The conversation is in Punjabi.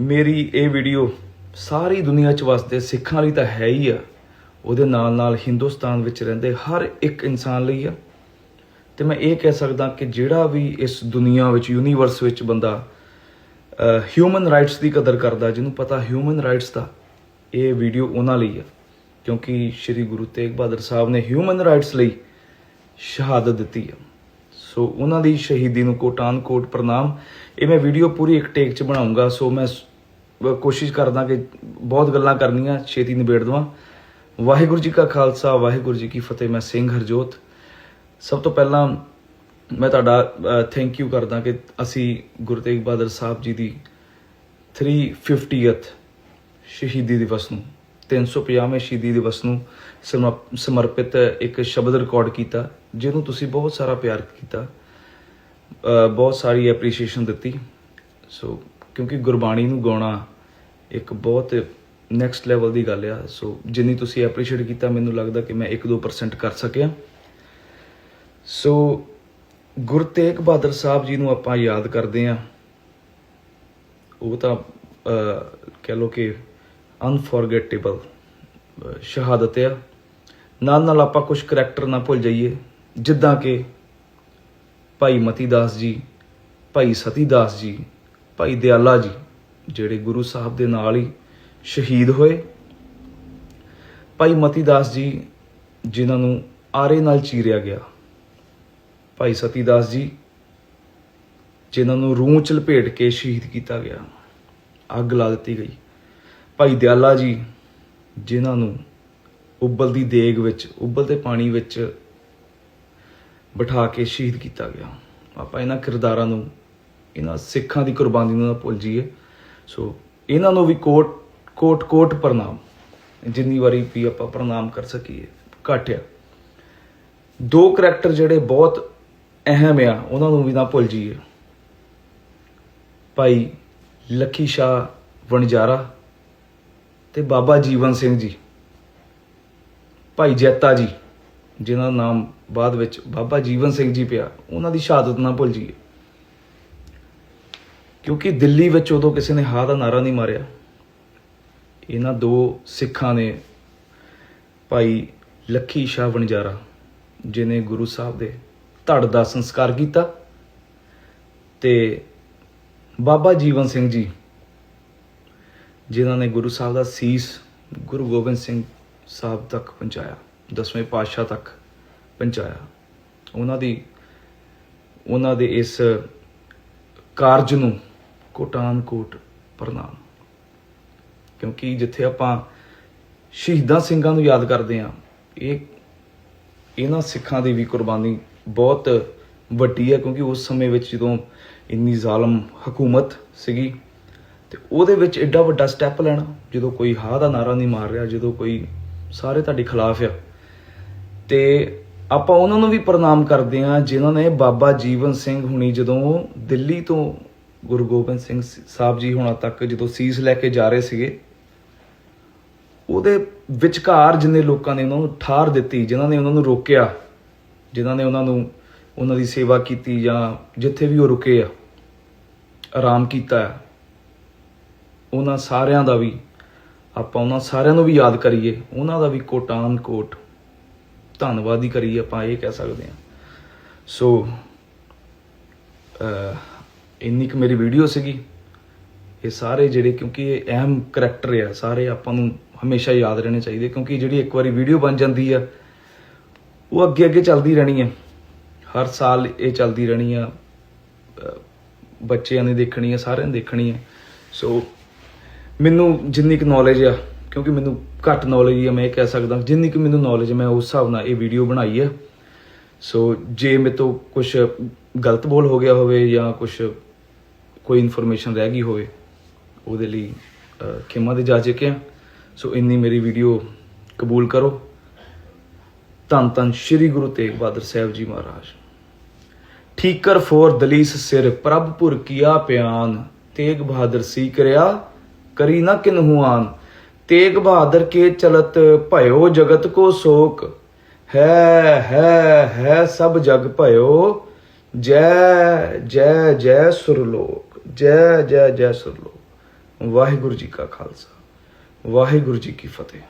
ਮੇਰੀ ਇਹ ਵੀਡੀਓ ਸਾਰੀ ਦੁਨੀਆ 'ਚ ਵਸਦੇ ਸਿੱਖਾਂ ਲਈ ਤਾਂ ਹੈ ਹੀ ਆ। ਉਹਦੇ ਨਾਲ ਨਾਲ ਹਿੰਦੁਸਤਾਨ ਵਿੱਚ ਰਹਿੰਦੇ ਹਰ ਇੱਕ ਇਨਸਾਨ ਲਈ ਆ। ਤੇ ਮੈਂ ਇਹ ਕਹਿ ਸਕਦਾ ਕਿ ਜਿਹੜਾ ਵੀ ਇਸ ਦੁਨੀਆ ਵਿੱਚ ਯੂਨੀਵਰਸ ਵਿੱਚ ਬੰਦਾ ਹਿਊਮਨ ਰਾਈਟਸ ਦੀ ਕਦਰ ਕਰਦਾ, ਜਿਹਨੂੰ ਪਤਾ ਹਿਊਮਨ ਰਾਈਟਸ ਦਾ, ਇਹ ਵੀਡੀਓ ਉਹਨਾਂ ਲਈ ਆ। ਕਿਉਂਕਿ ਸ੍ਰੀ ਗੁਰੂ ਤੇਗ ਬਹਾਦਰ ਸਾਹਿਬ ਨੇ ਹਿਊਮਨ ਰਾਈਟਸ ਲਈ ਸ਼ਹਾਦਤ ਦਿੱਤੀ ਆ। ਸੋ ਉਹਨਾਂ ਦੀ ਸ਼ਹੀਦੀ ਨੂੰ ਕੋਟਾਨ ਕੋਟ ਪ੍ਰਣਾਮ। ਇਹ ਮੈਂ ਵੀਡੀਓ ਪੂਰੀ ਇੱਕ ਟੇਕ ਚ ਬਣਾਉਂਗਾ, ਸੋ ਮੈਂ ਕੋਸ਼ਿਸ਼ ਕਰਦਾ ਕਿ ਬਹੁਤ ਗੱਲਾਂ ਕਰਨੀਆਂ, ਛੇਤੀ ਨਿਬੇੜ ਦਵਾਂ। ਵਾਹਿਗੁਰੂ ਜੀ ਕਾ ਖਾਲਸਾ, ਵਾਹਿਗੁਰੂ ਜੀ ਕੀ ਫਤਿਹ, ਮੈਂ ਸਿੰਘ ਹਰਜੋਤ। ਸਭ ਤੋਂ ਪਹਿਲਾਂ ਮੈਂ ਤੁਹਾਡਾ ਥੈਂਕ ਯੂ ਕਰਦਾ ਕਿ ਅਸੀਂ ਗੁਰੂ ਤੇਗ ਬਹਾਦਰ ਸਾਹਿਬ ਜੀ ਦੀ 350th ਸ਼ਹੀਦੀ ਦਿਵਸ ਨੂੰ 350ਵੇਂ ਸ਼ਹੀਦੀ ਦਿਵਸ ਨੂੰ ਸਮਰ- ਸਮਰਪਿਤ ਇੱਕ ਸ਼ਬਦ ਰਿਕਾਰਡ ਕੀਤਾ, ਜਿਹਨੂੰ ਤੁਸੀਂ ਬਹੁਤ ਸਾਰਾ ਪਿਆਰ ਕੀਤਾ ਬਹੁਤ ਸਾਰੀ ਐਪਰੀਸ਼ੀਏਸ਼ਨ ਦਿੱਤੀ। ਸੋ, ਕਿਉਂਕਿ ਗੁਰਬਾਣੀ ਨੂੰ ਗਾਉਣਾ ਇੱਕ ਬਹੁਤ ਨੈਕਸਟ ਲੈਵਲ ਦੀ ਗੱਲ ਆ। ਸੋ, ਜਿੰਨੀ ਤੁਸੀਂ ਐਪਰੀਸ਼ੀਏਟ ਕੀਤਾ, ਮੈਨੂੰ ਲੱਗਦਾ ਕਿ ਮੈਂ 1-2% ਕਰ ਸਕਿਆ। ਸੋ, ਗੁਰੂ ਤੇਗ ਬਹਾਦਰ ਸਾਹਿਬ ਜੀ ਨੂੰ ਆਪਾਂ ਯਾਦ ਕਰਦੇ ਆ ਉਹ ਤਾਂ ਕਹਿ ਲੋ ਕਿ ਅਨਫੋਰਗੇਟੇਬਲ ਸ਼ਹਾਦਤ ਆ। ਨਾਲ ਨਾਲ ਆਪਾਂ ਕੁਝ ਕਰੈਕਟਰ ਨਾ ਭੁੱਲ ਜਾਈਏ, ਜਿੱਦਾਂ ਕਿ ਭਾਈ ਮਤੀ ਦਾਸ ਜੀ, ਭਾਈ ਸਤੀ ਦਾਸ ਜੀ, ਭਾਈ ਦਿਆਲਾ ਜੀ, ਜਿਹੜੇ ਗੁਰੂ ਸਾਹਿਬ ਦੇ ਨਾਲ ਹੀ ਸ਼ਹੀਦ ਹੋਏ। ਭਾਈ ਮਤੀ ਦਾਸ ਜੀ, ਜਿਨ੍ਹਾਂ ਨੂੰ ਆਰੇ ਨਾਲ ਚੀਰਿਆ ਗਿਆ। ਭਾਈ ਸਤੀ ਦਾਸ ਜੀ, ਜਿਨ੍ਹਾਂ ਨੂੰ ਰੂਹ ਚ ਲਪੇਟ ਕੇ ਸ਼ਹੀਦ ਕੀਤਾ ਗਿਆ। ਅੱਗ ਲਾ ਦਿੱਤੀ ਗਈ। ਭਾਈ ਦਿਆਲਾ ਜੀ, ਜਿਨ੍ਹਾਂ ਨੂੰ ਉਬਲਦੀ ਦੇਗ ਵਿੱਚ ਉਬਲਦੇ ਪਾਣੀ ਵਿੱਚ ਬਿਠਾ ਕੇ ਸ਼ਹੀਦ ਕੀਤਾ ਗਿਆ। ਆਪਾਂ ਇਹਨਾਂ ਕਿਰਦਾਰਾਂ ਨੂੰ, ਇਹਨਾਂ ਸਿੱਖਾਂ ਦੀ ਕੁਰਬਾਨੀ ਨੂੰ ਨਾ ਭੁੱਲ ਜਾਈਏ। ਸੋ ਇਹਨਾਂ ਨੂੰ ਵੀ ਕੋਟ ਕੋਟ ਕੋਟ ਪ੍ਰਣਾਮ। ਜਿੰਨੀ ਵਾਰੀ ਵੀ ਆਪਾਂ ਪ੍ਰਣਾਮ ਕਰ ਸਕੀਏ ਘੱਟ ਆ ਦੋ ਕਰੈਕਟਰ ਜਿਹੜੇ ਬਹੁਤ ਅਹਿਮ ਆ, ਉਹਨਾਂ ਨੂੰ ਵੀ ਨਾ ਭੁੱਲ ਜਾਈਏ। ਭਾਈ ਲੱਖੀ ਸ਼ਾਹ ਵਣਜਾਰਾ ਤੇ ਬਾਬਾ ਜੀਵਨ ਸਿੰਘ ਜੀ, ਭਾਈ ਜੈਤਾ ਜੀ, ਜਿਨ੍ਹਾਂ ਦਾ ਨਾਮ ਬਾਅਦ ਵਿੱਚ ਬਾਬਾ ਜੀਵਨ ਸਿੰਘ ਜੀ ਪਿਆ, ਉਹਨਾਂ ਦੀ ਸ਼ਹਾਦਤ ਨਾ ਭੁੱਲ ਜੀਏ ਕਿਉਂਕਿ ਦਿੱਲੀ ਵਿੱਚ ਉਦੋਂ ਕਿਸੇ ਨੇ ਹਾਂ ਦਾ ਨਾਰਾ ਨਹੀਂ ਮਾਰਿਆ। ਇਹਨਾਂ ਦੋ ਸਿੱਖਾਂ ਨੇ ਭਾਈ ਲੱਖੀ ਸ਼ਾਹ ਵਣਜਾਰਾ ਜਿਨੇ ਗੁਰੂ ਸਾਹਿਬ ਦੇ ਧੜ ਦਾ ਸੰਸਕਾਰ ਕੀਤਾ ਤੇ ਬਾਬਾ ਜੀਵਨ ਸਿੰਘ ਜੀ ਜਿਨ੍ਹਾਂ ਨੇ ਗੁਰੂ ਸਾਹਿਬ ਦਾ ਸੀਸ ਗੁਰੂ ਗੋਬਿੰਦ ਸਿੰਘ ਸਾਹਿਬ ਤੱਕ ਪਹੁੰਚਾਇਆ, ਦਸਵੇਂ ਪਾਤਸ਼ਾਹ ਤੱਕ ਪਹੁੰਚਾਇਆ। ਉਹਨਾਂ ਦੀ, ਉਹਨਾਂ ਦੇ ਇਸ ਕਾਰਜ ਨੂੰ ਕੋਟਾਨ ਕੋਟ ਪ੍ਰਣਾਮ। ਕਿਉਂਕਿ ਜਿੱਥੇ ਆਪਾਂ ਸ਼ਹੀਦਾਂ ਸਿੰਘਾਂ ਨੂੰ ਯਾਦ ਕਰਦੇ ਆ ਇਹ ਇਹਨਾਂ ਸਿੱਖਾਂ ਦੀ ਵੀ ਕੁਰਬਾਨੀ ਬਹੁਤ ਵੱਡੀ ਹੈ, ਕਿਉਂਕਿ ਉਸ ਸਮੇਂ ਵਿੱਚ ਜਦੋਂ ਇੰਨੀ ਜ਼ਾਲਮ ਹਕੂਮਤ ਸੀਗੀ ਤੇ ਉਹਦੇ ਵਿੱਚ ਐਡਾ ਵੱਡਾ ਸਟੈਪ ਲੈਣਾ, ਜਦੋਂ ਕੋਈ ਹਾਂ ਦਾ ਨਾਰਾ ਨਹੀਂ ਮਾਰ ਰਿਹਾ, ਜਦੋਂ ਕੋਈ ਸਾਰੇ ਤੁਹਾਡੇ ਖਿਲਾਫ ਆ। ਤੇ ਆਪਾਂ ਉਹਨਾਂ ਨੂੰ ਵੀ ਪ੍ਰਣਾਮ ਕਰਦੇ ਆ ਜਿਨ੍ਹਾਂ ਨੇ ਬਾਬਾ ਜੀਵਨ ਸਿੰਘ ਹੁਣੀ ਜਦੋਂ ਦਿੱਲੀ ਤੋਂ ਗੁਰੂ ਗੋਬਿੰਦ ਸਿੰਘ ਸਾਹਿਬ ਜੀ ਹੁਣਾਂ ਤੱਕ ਜਦੋਂ ਸੀਸ ਲੈ ਕੇ ਜਾ ਰਹੇ ਸੀਗੇ, ਉਹਦੇ ਵਿਚਕਾਰ ਜਿੰਨੇ ਲੋਕਾਂ ਨੇ ਉਹਨਾਂ ਨੂੰ ਠਾਰ ਦਿੱਤੀ, ਜਿਨ੍ਹਾਂ ਨੇ ਉਹਨਾਂ ਨੂੰ ਰੋਕਿਆ, ਜਿਨ੍ਹਾਂ ਨੇ ਉਹਨਾਂ ਨੂੰ ਉਹਨਾਂ ਦੀ ਸੇਵਾ ਕੀਤੀ ਜਾਂ ਜਿੱਥੇ ਵੀ ਉਹ ਰੁਕੇ ਆ, ਆਰਾਮ ਕੀਤਾ ਆ। ਉਹਨਾਂ ਸਾਰਿਆਂ ਦਾ ਵੀ, ਆਪਾਂ ਉਹਨਾਂ ਸਾਰਿਆਂ ਨੂੰ ਵੀ ਯਾਦ ਕਰੀਏ, ਉਹਨਾਂ ਦਾ ਵੀ ਕੋਟਾਨ ਕੋਟ ਧੰਨਵਾਦ ਹੀ ਕਰੀਏ ਆਪਾਂ ਇਹ ਕਹਿ ਸਕਦੇ ਹਾਂ। ਸੋ ਇੰਨੀ ਕੁ ਮੇਰੀ ਵੀਡੀਓ ਸੀਗੀ। ਇਹ ਸਾਰੇ ਜਿਹੜੇ, ਕਿਉਂਕਿ ਇਹ ਅਹਿਮ ਕਰੈਕਟਰ ਆ, ਸਾਰੇ ਆਪਾਂ ਨੂੰ ਹਮੇਸ਼ਾ ਯਾਦ ਰਹਿਣੇ ਚਾਹੀਦੇ, ਕਿਉਂਕਿ ਜਿਹੜੀ ਇੱਕ ਵਾਰੀ ਵੀਡੀਓ ਬਣ ਜਾਂਦੀ ਆ, ਉਹ ਅੱਗੇ ਅੱਗੇ ਚੱਲਦੀ ਰਹਿਣੀ ਹੈ ਹਰ ਸਾਲ ਇਹ ਚੱਲਦੀ ਰਹਿਣੀ ਆ ਬੱਚਿਆਂ ਨੇ ਦੇਖਣੀ ਆ, ਸਾਰਿਆਂ ਨੇ ਦੇਖਣੀ ਆ। ਸੋ ਮੈਨੂੰ ਜਿੰਨੀ ਕੁ ਨੌਲੇਜ ਆ ਕਿਉਂਕਿ ਮੈਨੂੰ ਘੱਟ ਨੌਲੇਜ ਆ ਮੈਂ ਇਹ ਕਹਿ ਸਕਦਾ ਜਿੰਨੀ ਕੁ ਮੈਨੂੰ ਨੌਲੇਜ ਮੈਂ ਉਸ ਹਿਸਾਬ ਨਾਲ ਇਹ ਵੀਡੀਓ ਬਣਾਈ ਹੈ ਸੋ ਜੇ ਮੇਰੇ ਤੋਂ ਕੁਝ ਗਲਤ ਬੋਲ ਹੋ ਗਿਆ ਹੋਵੇ ਜਾਂ ਕੁਝ ਕੋਈ ਇਨਫੋਰਮੇਸ਼ਨ ਰਹਿ ਗਈ ਹੋਵੇ ਉਹਦੇ ਲਈ ਅਹ, ਖਿਮਾ ਦੇ ਜਾਚਕ ਆ। ਸੋ ਇੰਨੀ ਮੇਰੀ ਵੀਡੀਓ ਕਬੂਲ ਕਰੋ। ਧੰਨ ਧੰਨ ਸ੍ਰੀ ਗੁਰੂ ਤੇਗ ਬਹਾਦਰ ਸਾਹਿਬ ਜੀ ਮਹਾਰਾਜ। ਠੀਕਰ ਫੋਰ ਦਲੀਸ ਸਿਰ ਪ੍ਰਭਪੁਰ ਕੀਆ ਪਿਆਨ ਤੇਗ ਬਹਾਦਰ ਸੀ ਕਰਿਆ ਕਰੀ ਨਾ ਕਿਨਹੂ ਆਨ ਤੇਗ ਬਹਾਦਰ ਕੇ ਚਲਤ ਭਇਓ ਜਗਤ ਕੋ ਸ਼ੋਕ। ਹੈ ਹੈ ਹੈ ਸਭ ਜਗ ਭਇਓ। ਜੈ ਜੈ ਜੈ ਸੁਰਲੋਕ। ਜੈ ਜੈ ਜੈ ਸੁਰਲੋਕ। ਵਾਹਿਗੁਰੂ ਜੀ ਕਾ ਖਾਲਸਾ। ਵਾਹਿਗੁਰੂ ਜੀ ਕੀ ਫਤਿਹ।